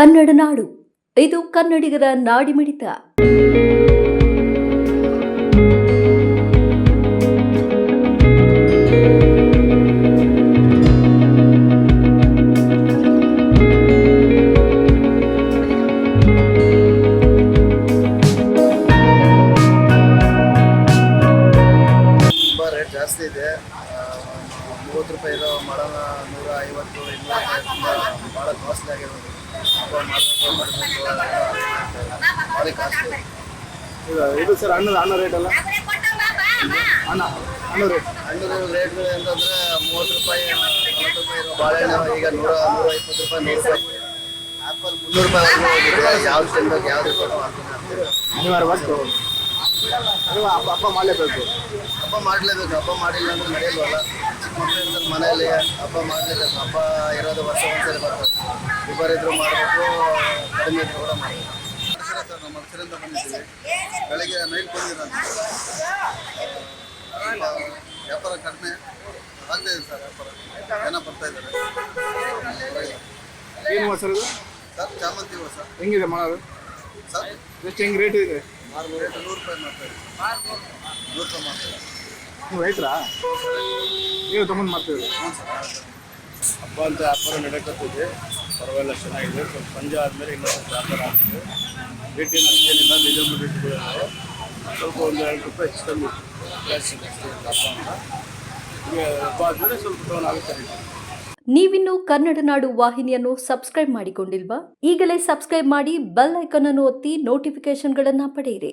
ಕನ್ನಡ ನಾಡು. ಇದು ಕನ್ನಡಿಗರ ನಾಡಿಮಿಡಿತ ಮಿಡಿತ. ಜಾಸ್ತಿ ಇದೆ. ಮೂವತ್ತು ರೂಪಾಯಿ ಇರೋ ಮಾಡೋಣ ನೂರ ಐವತ್ತು ತುಂಬ ಭಾಳ ಕಾಸ್ಟ್ಲಿ ಆಗಿರೋದು. ಭಾಳ ಕಾಸ್ಟ್ಲಿ ಇದು ಸರ್ ಹಣ್ಣು ಹಣ್ಣು ರೇಟ್ ಅಲ್ಲ ಅಣ್ಣ ಹಣ್ಣು ರೇಟ್ ಹಣ್ಣು ರೇಟ್ ಅಂತಂದ್ರೆ ಮೂವತ್ತು ರೂಪಾಯಿ ನಲ್ವತ್ತು ರೂಪಾಯಿ ಇರೋ ಬಾಳೆಹಣ್ಣು ಈಗ ನೂರ ನೂರ ಇಪ್ಪತ್ತು ರೂಪಾಯಿ ನೂರು ರೂಪಾಯಿ. ಆ್ಯಪಲ್ ಮುನ್ನೂರು ರೂಪಾಯಿ ಯಾವ್ದು ಯಾವ ತಿನ್ಬೇಕು ಯಾವ ರಿಪೋರ್ಟ್ ಮಾಡ್ತೀನಿ ಅಂತೀರ ಅನಿವಾರ್ಯ ಬಂತು ಹಬ್ಬ ಮಾಡಲೇಬೇಕು. ಹಬ್ಬ ಮಾಡಲೇಬೇಕು. ಹಬ್ಬ ಮಾಡಿಲ್ಲ ಅಂದ್ರೆ ನಡೆಯಲ್ವಲ್ಲ? ಮನೆಯಲ್ಲಿ ಹಬ್ಬ ಮಾಡಲೇಬೇಕು ಹಬ್ಬ ಇರೋದು ವರ್ಷ ಒಂದ್ಸರಿ ಬರ್ತದೆ. ಇಬ್ಬರಿದ್ರು ಮಾಡಬೇಕು ಕಡಿಮೆ ಇದ್ರು ಕೂಡ ಮಾಡಬೇಕು ಸರ್ ನಮ್ಮ ಹತ್ತಿರಿಂದ ಬಂದಿದ್ದೀವಿ. ಬೆಳಗ್ಗೆ ನೈಟ್ ಬಂದಿರೋದು. ವ್ಯಾಪಾರ ಕಡಿಮೆ ಆಗ್ತಾ ಇದೆ ಸರ್ ವ್ಯಾಪಾರ. ಜನ ಬರ್ತಾ ಇದ್ದಾರೆ. ಏನು ಸರ್ ಇದು? ಸರ್ ಚಾಮಂತಿ ಹೂವು ಸರ್. ಹೆಂಗಿದೆ ಮಾಡೋದು ಸರ್ ಎಷ್ಟು ಹೆಂಗೆ ರೇಟ್ ಇದೆ? ನೂರು ರೂಪಾಯಿ ಮಾಡ್ತಾ ಇದೆ ನೂರು ರೂಪಾಯಿ ಮಾಡ್ತಾ ಇದ್ದೀವಿ. ನೀವು ರೈತರಾ ನೀವು ತೊಗೊಂಡು ಮಾಡ್ತೀವಿ ಹಬ್ಬ ಅಂತ ವ್ಯಾಪಾರ ನಡೆಕತ್ತಿದೆ. ಪರವಾಗಿಲ್ಲ ಚೆನ್ನಾಗಿದೆ. ಸ್ವಲ್ಪ ಸಂಜೆ ಆದಮೇಲೆ ಇನ್ನೂ ಸ್ವಲ್ಪ ವ್ಯಾಪಾರ ಆಗ್ತದೆ ರೇಟಿನ ಅಷ್ಟೇನಿಲ್ಲ ರೀಸನಬಲ್ ರೇಟ್ಗಳಿದೆ ಸ್ವಲ್ಪ ಒಂದು ಎರಡು ರೂಪಾಯಿ ಹೆಚ್ಚು ಕಮ್ಮಿ ಜಾಸ್ತಿ ಹಬ್ಬ ಅಂತ ಈಗ ಹಬ್ಬ ಆದಮೇಲೆ ಸ್ವಲ್ಪ ಡೌನ್ ಆಗುತ್ತೆ ರೇಟ್ ನೀವಿನ್ನು ಕನ್ನಡ ನಾಡು ವಾಹಿನಿಯನ್ನು ಸಬ್ಸ್ಕ್ರೈಬ್ ಮಾಡಿಕೊಂಡಿಲ್ವಾ? ಈಗಲೇ ಸಬ್ಸ್ಕ್ರೈಬ್ ಮಾಡಿ ಬೆಲ್ ಐಕಾನ್ ಅನ್ನು ಒತ್ತಿ ನೋಟಿಫಿಕೇಶನ್ಗಳನ್ನು ಪಡೆಯಿರಿ.